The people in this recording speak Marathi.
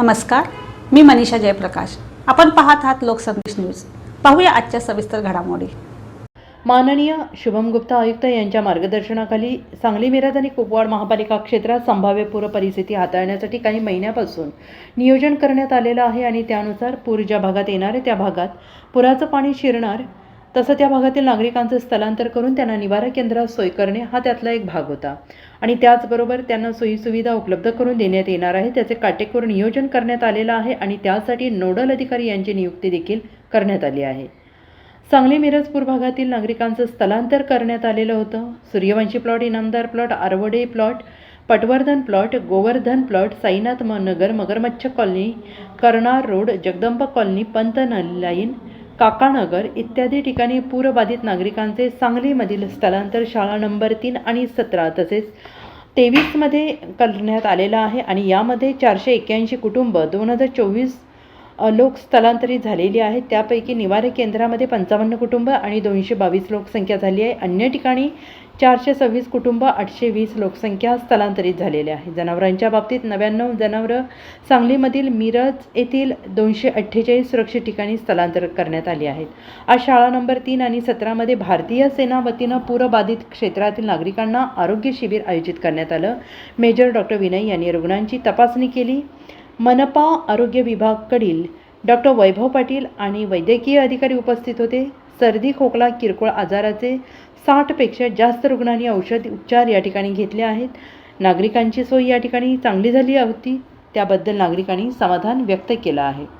नमस्कार मी मनीषा जयप्रकाश. आपण पाहत आहात लोकसंदेश न्यूज. पाहूया आजच्या सविस्तर घडामोडी. माननीय शुभम गुप्ता आयुक्त यांच्या मार्गदर्शनाखाली सांगली मिरज आणि कुपवाड महापालिका क्षेत्रात संभाव्य पूर परिस्थिती हाताळण्यासाठी काही महिन्यापासून नियोजन करण्यात आलेलं आहे आणि त्यानुसार पूर ज्या भागात येणार आहे त्या भागात पुराचं पाणी शिरणार तसं त्या भागातील नागरिकांचं स्थलांतर करून त्यांना निवारा केंद्रात सोय करणे हा त्यातला एक भाग होता. आणि त्याचबरोबर त्यांना सोयीसुविधा उपलब्ध करून देण्यात येणार आहे त्याचे काटेकोर नियोजन करण्यात आलेलं आहे आणि त्यासाठी नोडल अधिकारी यांची नियुक्ती देखील करण्यात आली आहे. सांगली मिरजपूर भागातील नागरिकांचं स्थलांतर करण्यात आलेलं होतं. Suryavanshi plot Inamdar plot Aravade plot Patwardhan plot Govardhan plot Sainath Nagar मगरमच्छ colony कर्णार road Jagdamba colony Pant line Kakanagar इत्यादी ठिकाणी पूरबाधित नागरिकांचे सांगलीमधील स्थलांतर शाळा नंबर तीन आणि सतरा तसेच तेवीसमध्ये करण्यात आलेलं आहे आणि यामध्ये चारशे एक्क्याऐंशी कुटुंब दोन हजार चोवीस लोक स्थलांतरित झालेली आहेत. त्यापैकी निवारे केंद्रामध्ये पंचावन्न कुटुंब आणि दोनशे बावीस लोकसंख्या झाली आहे. अन्य ठिकाणी चारशे सव्वीस कुटुंब आठशे वीस लोकसंख्या स्थलांतरित झालेल्या आहे जनावरांच्या बाबतीत नव्याण्णव जनावरं सांगलीमधील मिरज येथील दोनशे अठ्ठेचाळीस सुरक्षित ठिकाणी स्थलांतर करण्यात आली आहेत. आज शाळा नंबर तीन आणि सतरामध्ये भारतीय सेना वतीनं पूरबाधित क्षेत्रातील नागरिकांना आरोग्य शिबिर आयोजित करण्यात आलं. मेजर डॉक्टर विनय यांनी रुग्णांची तपासणी केली. मनपा आरोग्य विभागाकडील डॉक्टर वैभव पाटील आणि वैद्यकीय अधिकारी उपस्थित होते. सर्दी खोकला किरकोळ आजाराचे साठपेक्षा जास्त रुग्णांनी औषध उपचार या ठिकाणी घेतले आहेत. नागरिकांची सोय या ठिकाणी चांगली झाली होती. त्याबद्दल नागरिकांनी समाधान व्यक्त केलं आहे.